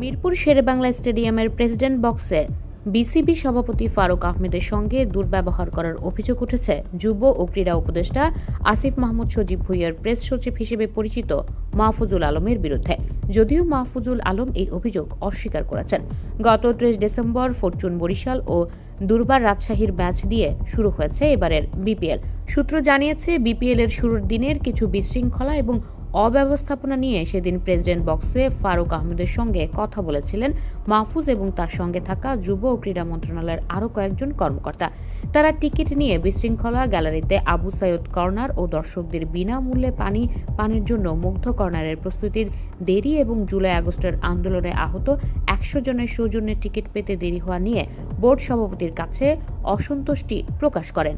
মিরপুর শেরেবাংলা স্টেডিয়ামের প্রেসিডেন্ট বক্সে বিসিবি সভাপতি ফারুক আহমেদের সঙ্গে দুর্ব্যবহার করার অভিযোগ উঠেছে যুব ও ক্রীড়া উপদেষ্টা আসিফ মাহমুদ সজীব ভুইয়ার প্রেস সচিব হিসেবে পরিচিত মাহফুজুল আলমের বিরুদ্ধে। যদিও মাহফুজুল আলম এই অভিযোগ অস্বীকার করেছেন। গত ত্রিশ ডিসেম্বর ফরচুন বরিশাল ও দুর্বার রাজশাহীর ম্যাচ দিয়ে শুরু হয়েছে এবারের বিপিএল। সূত্র জানিয়েছে বিপিএল এর শুরুর দিনের কিছু বিশৃঙ্খলা এবং অব্যবস্থাপনা নিয়ে সেদিন প্রেসিডেন্ট বক্সে ফারুক আহমেদের সঙ্গে কথা বলেছিলেন মাহফুজ এবং তার সঙ্গে থাকা যুব ও ক্রীড়া মন্ত্রণালয়ের আরও কয়েকজন কর্মকর্তা। তারা টিকিট নিয়ে বিশৃঙ্খলা গ্যালারিতে আবু সাইদ কর্নার ও দর্শকদের বিনামূল্যে পানি, পানের জন্য মুগ্ধ কর্নারের প্রস্তুতির দেরি এবং জুলাই আগস্টের আন্দোলনে আহত একশো জনের সৌজন্যের টিকিট পেতে দেরি হওয়া নিয়ে বোর্ড সভাপতির কাছে অসন্তুষ্টি প্রকাশ করেন।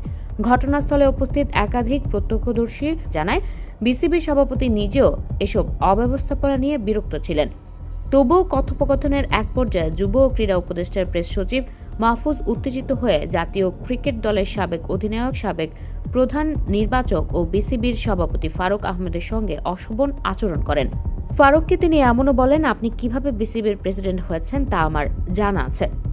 ঘটনাস্থলে উপস্থিত একাধিক প্রত্যক্ষদর্শী জানায় বিসিবি সভাপতি নিজেও এসব অব্যবস্থাপনা নিয়ে বিরক্ত ছিলেন। তবুও কথোপকথনের এক পর্যায়ে যুব ও ক্রীড়া উপদেষ্টার প্রেস সচিব মাহফুজ উত্তেজিত হয়ে জাতীয় ক্রিকেট দলের সাবেক অধিনায়ক, সাবেক প্রধান নির্বাচক ও বিসিবির সভাপতি ফারুক আহমেদের সঙ্গে অশোভন আচরণ করেন। ফারুককে তিনি এমনও বলেন, আপনি কীভাবে বিসিবির প্রেসিডেন্ট হয়েছেন তা আমার জানা আছে।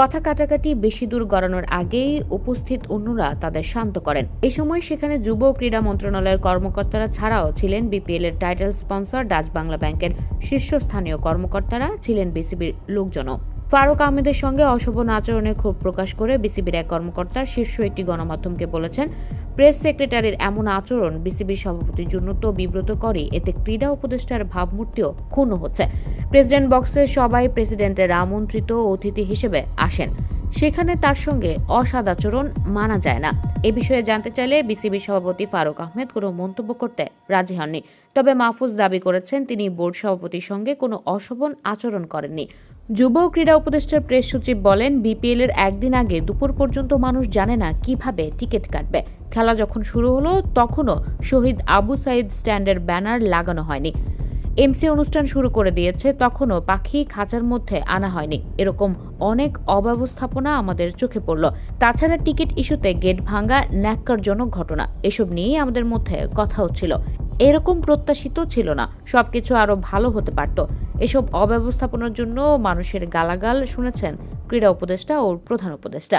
কথা কাটাকাটি বেশি দূর গড়ানোর আগেই উপস্থিত অন্যরা তাদের শান্ত করেন। এ সময় সেখানে যুব ক্রীড়া মন্ত্রণালয়ের কর্মকর্তারা ছাড়াও ছিলেন বিপিএল এর টাইটেল স্পন্সর ডাচ বাংলা ব্যাংকের শীর্ষস্থানীয় কর্মকর্তারা, ছিলেন বিসিবির লোকজনও। ফারুক আহমেদের সঙ্গে অশোভন আচরণে ক্ষোভ প্রকাশ করে বিসিবির এক কর্মকর্তা শীর্ষ একটি গণমাধ্যমকে বলেছেন প্রেস সেক্রেটারির এমন আচরণ বিসিবির সভাপতির জন্য তো বিব্রত করে এতে ক্রীড়া উপদেষ্টার ভাবমূর্তিও ক্ষুণ্ণ হচ্ছে। প্রেসিডেন্ট বক্সে সবাই প্রেসিডেন্টের আমন্ত্রিত অতিথি হিসেবে আসেন। সেখানে তার সঙ্গে অসদাচরণ মানা যায় না। এ বিষয়ে জানতে চাইলে বিসিবি সভাপতি ফারুক আহমেদ কোনো মন্তব্য করতে রাজি হননি। তবে মাহফুজ দাবি করেছেন তিনি বোর্ড সভাপতির সঙ্গে কোনো অশোভন আচরণ করেননি। যুব ক্রীড়া উপদেষ্টার প্রেস সচিব বলেন, বিপিএল এর একদিন আগে দুপুর পর্যন্ত মানুষ জানে না কীভাবে টিকিট কাটবে। খেলা যখন শুরু হলো, তখনও শহীদ আবু সাইদ স্ট্যান্ডের ব্যানার লাগানো হয়নি। এমসি অনুষ্ঠান শুরু করে দিয়েছে, তখনও পাখি খাঁচার মধ্যে আনা হয়নি। এরকম অনেক অব্যবস্থাপনা আমাদের চোখে পড়ল। তাছাড়া টিকিট ইস্যুতে গেট ভাঙা ন্যাক্কারজনক ঘটনা, এসব নিয়েই আমাদের মধ্যে কথা হচ্ছিল। এরকম প্রত্যাশিত ছিল না, সবকিছু আরও ভালো হতে পারত। এসব অব্যবস্থাপনার জন্য মানুষের গালাগাল শুনেছেন ক্রীড়া উপদেষ্টা ও প্রধান উপদেষ্টা।